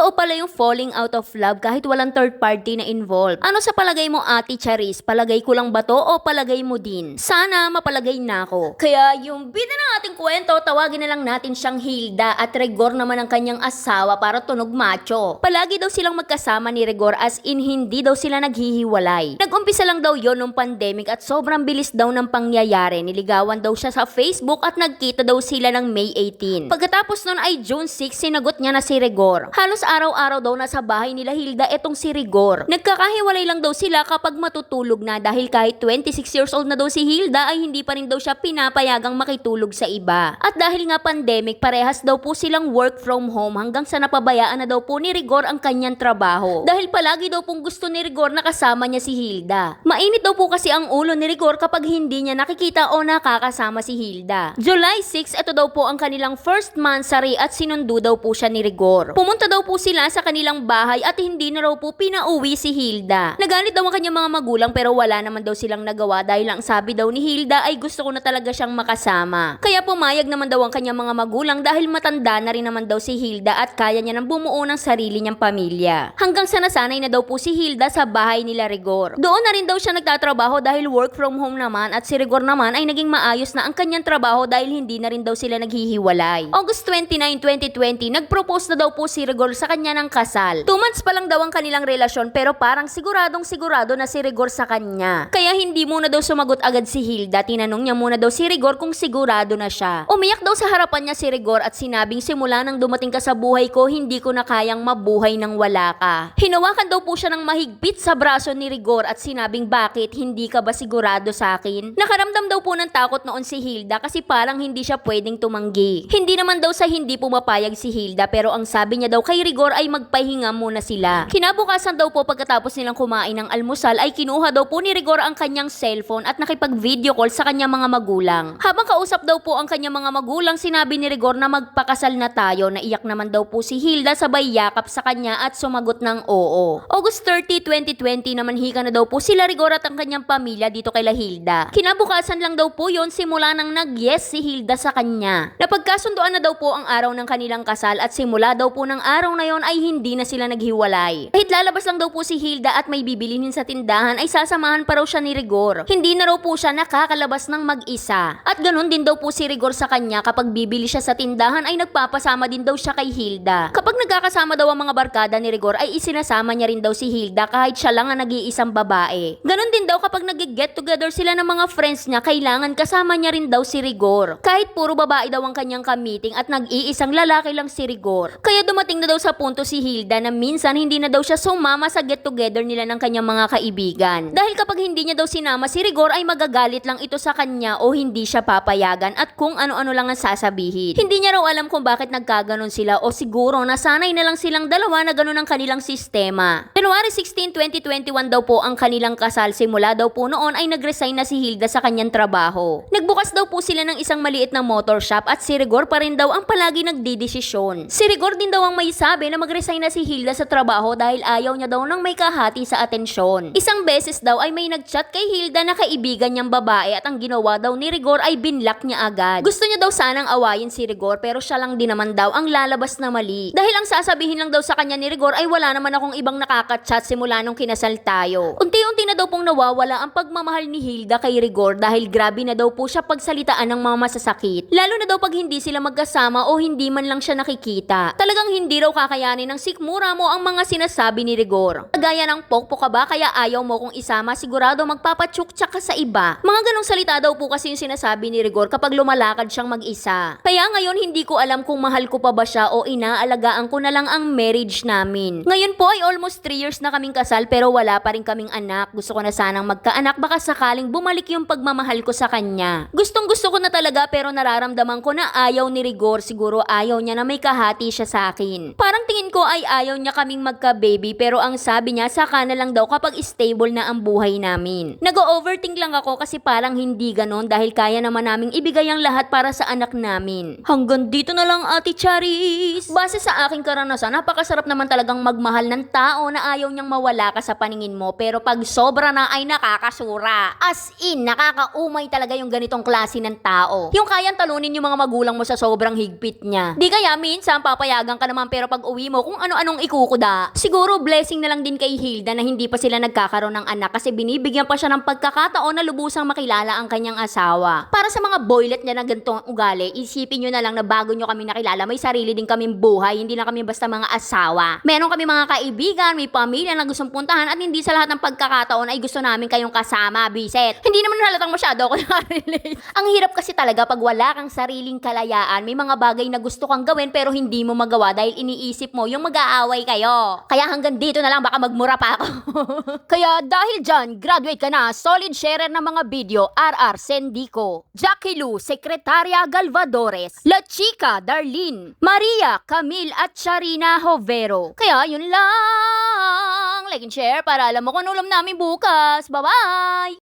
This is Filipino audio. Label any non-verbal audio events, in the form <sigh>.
Totoo pala yung falling out of love kahit walang third party na involved. Ano sa palagay mo Ate Charis? Palagay ko lang ba to o palagay mo din? Sana mapalagay na ako. Kaya yung bida ng ating kwento, tawagin na lang natin siyang Hilda at Rigor naman ang kanyang asawa para tunog macho. Palagi daw silang magkasama ni Rigor as in hindi daw sila naghihiwalay. Nag-umpisa lang daw yon nung pandemic at sobrang bilis daw ng pangyayari. Niligawan daw siya sa Facebook at nagkita daw sila ng May 18. Pagkatapos nun ay June 6, sinagot niya na si Rigor. Halos araw-araw daw nasa bahay nila Hilda etong si Rigor. Nagkakahiwalay lang daw sila kapag matutulog na dahil kahit 26 years old na daw si Hilda ay hindi pa rin daw siya pinapayagang makitulog sa iba. At dahil nga pandemic, parehas daw po silang work from home hanggang sa napabayaan na daw po ni Rigor ang kanyang trabaho. Dahil palagi daw pong gusto ni Rigor na kasama niya si Hilda. Mainit daw po kasi ang ulo ni Rigor kapag hindi niya nakikita o nakakasama si Hilda. July 6, ito daw po ang kanilang first mansari at sinundo daw po siya ni Rigor. Pumunta daw po sila sa kanilang bahay at hindi na raw po pinauwi si Hilda. Nagalit daw ang kanyang mga magulang pero wala naman daw silang nagawa dahil ang sabi daw ni Hilda ay gusto ko na talaga siyang makasama. Kaya pumayag naman daw ang kanyang mga magulang dahil matanda na rin naman daw si Hilda at kaya niya nang bumuo ng sarili niyang pamilya. Hanggang sa nasanay na daw po si Hilda sa bahay nila Rigor. Doon na rin daw siya nagtatrabaho dahil work from home naman at si Rigor naman ay naging maayos na ang kanyang trabaho dahil hindi na rin daw sila naghihiwalay. August 29, 2020, nagpropose na daw po si Rigor sa kanya ng kasal. Two months pa lang daw ang kanilang relasyon pero parang siguradong sigurado na si Rigor sa kanya. Kaya hindi muna daw sumagot agad si Hilda. Tinanong niya muna daw si Rigor kung sigurado na siya. Umiyak daw sa harapan niya si Rigor at sinabing simula nang dumating ka sa buhay ko, hindi ko na kayang mabuhay nang wala ka. Hinawakan daw po siya ng mahigpit sa braso ni Rigor at sinabing bakit hindi ka ba sigurado sa akin? Nakaramdam daw po ng takot noon si Hilda kasi parang hindi siya pwedeng tumanggi. Hindi naman daw sa hindi pumapayag si Hilda pero ang sabi niya daw kay Rigor ay magpahinga muna sila. Kinabukasan daw po pagkatapos nilang kumain ng almusal ay kinuha daw po ni Rigor ang kanyang cellphone at nakipag-video call sa kanyang mga magulang. Habang kausap daw po ang kanyang mga magulang, sinabi ni Rigor na magpakasal na tayo. Naiyak naman daw po si Hilda sabay yakap sa kanya at sumagot ng oo. August 30, 2020 naman hika na daw po sila Rigor at ang kanyang pamilya dito kay La Hilda. Kinabukasan lang daw po yon simula nang nag-yes si Hilda sa kanya. Napagkasunduan na daw po ang araw ng kanilang kasal at simula daw po ng araw na yon ay hindi na sila naghiwalay. Kahit lalabas lang daw po si Hilda at may bibilinin sa tindahan ay sasamahan pa raw siya ni Rigor. Hindi na raw po siya nakakalabas ng mag-isa. At ganun din daw po si Rigor sa kanya kapag bibili siya sa tindahan ay nagpapasama din daw siya kay Hilda. Kapag nagkakasama daw ang mga barkada ni Rigor ay isinasama niya rin daw si Hilda kahit siya lang ang nag-iisang babae. Ganun din daw kapag nag-get together sila ng mga friends niya kailangan kasama niya rin daw si Rigor. Kahit puro babae daw ang kanyang kamiting at nag-iisang lalaki lang si Rigor. Kaya dumating na daw sa punto si Hilda na minsan hindi na daw siya sumama sa get together nila ng kanyang mga kaibigan. Dahil kapag hindi niya daw sinama si Rigor ay magagalit lang ito sa kanya o hindi siya papayagan at kung ano-ano lang ang sasabihin. Hindi niya raw alam kung bakit nagkaganon sila o siguro nasanay na lang silang dalawa na ganun ang kanilang sistema. January 16, 2021 daw po ang kanilang kasal. Simula daw po noon ay nag-resign na si Hilda sa kanyang trabaho. Nagbukas daw po sila ng isang maliit na motor shop at si Rigor pa rin daw ang palagi nagdidesisyon. Si Rigor din daw ang may sabi na mag-resign na si Hilda sa trabaho dahil ayaw niya daw nang may kahati sa atensyon. Isang beses daw ay may nagchat kay Hilda na kaibigan niyang babae at ang ginawa daw ni Rigor ay binlock niya agad. Gusto niya daw sanang awayin si Rigor pero siya lang din naman daw ang lalabas na mali. Dahil ang sasabihin lang daw sa kanya ni Rigor ay wala naman akong ibang nakaka-chat simula nung kinasal tayo. Unti-unti na daw pong nawawala ang pagmamahal ni Hilda kay Rigor dahil grabe na daw po siya pagsalitaan ng mga masasakit. Lalo na daw pag hindi sila magkasama o hindi man lang siya nakikita. Talagang hindi raw kakayanin ng sikmura mo ang mga sinasabi ni Rigor. Kagaya ng pokpo ka ba kaya ayaw mo kong isama sigurado magpapatsuk-tsak ka sa iba. Mga ganong salita daw po kasi yung sinasabi ni Rigor kapag lumalakad siyang mag-isa. Kaya ngayon hindi ko alam kung mahal ko pa ba siya o inaalagaan ko na lang ang marriage namin. Ngayon po ay almost 3 years na kaming kasal pero wala pa rin kaming anak. Gusto ko na sanang magkaanak baka sakaling bumalik yung pagmamahal ko sa kanya. Gustong gusto ko na talaga pero nararamdaman ko na ayaw ni Rigor. Siguro ayaw niya na may kahati siya sa akin. Parang tingin ko ay ayaw niya kaming magka-baby pero ang sabi niya saka na lang daw kapag stable na ang buhay namin. Nag-overthink lang ako kasi parang hindi ganon dahil kaya naman naming ibigay ang lahat para sa anak namin. Hanggang dito na lang Ate Charis. Base sa aking karanasan, napakasarap naman talagang magmahal ng tao na ayaw niyang mawala ka sa paningin mo pero pag sobra na ay nakakasura. As in, nakakaumay talaga yung ganitong klase ng tao. Yung kayang talunin yung mga magulang mo sa sobrang higpit niya. Di kaya minsan papayagan ka naman pero pag uwi mo kung ano-anong ikukuda. Siguro blessing na lang din kay Hilda na hindi pa sila nagkakaroon ng anak kasi binibigyan pa siya ng pagkakataon na lubusang makilala ang kanyang asawa. Para sa mga boylet niya na ganitong ugali, isipin nyo na lang na bago nyo kami nakilala, may sarili din kaming buhay, hindi lang kami basta mga asawa. Meron kami mga kaibigan, may pamilya na gustong puntahan at hindi sa lahat ng pagkakataon ay gusto namin kayong kasama, biset. Hindi naman halatang masyado ako <laughs> nakarelate. Ang hirap kasi talaga pag wala kang sariling kalayaan, may mga bagay na gusto kang gawin pero hindi mo magawa dahil iniisip mo yung mag-aaway kayo. Kaya hanggang dito na lang baka magmura pa ako. <laughs> Kaya dahil dyan, graduate ka na, solid sharer ng mga video, RR Sendico, Jackie Lu, Sekretaria Galvadores, La Chica Darlene, Maria, Camille at Sharina Hovero. Kaya yun lang, like and share para alam mo kung ulam namin bukas. Bye-bye!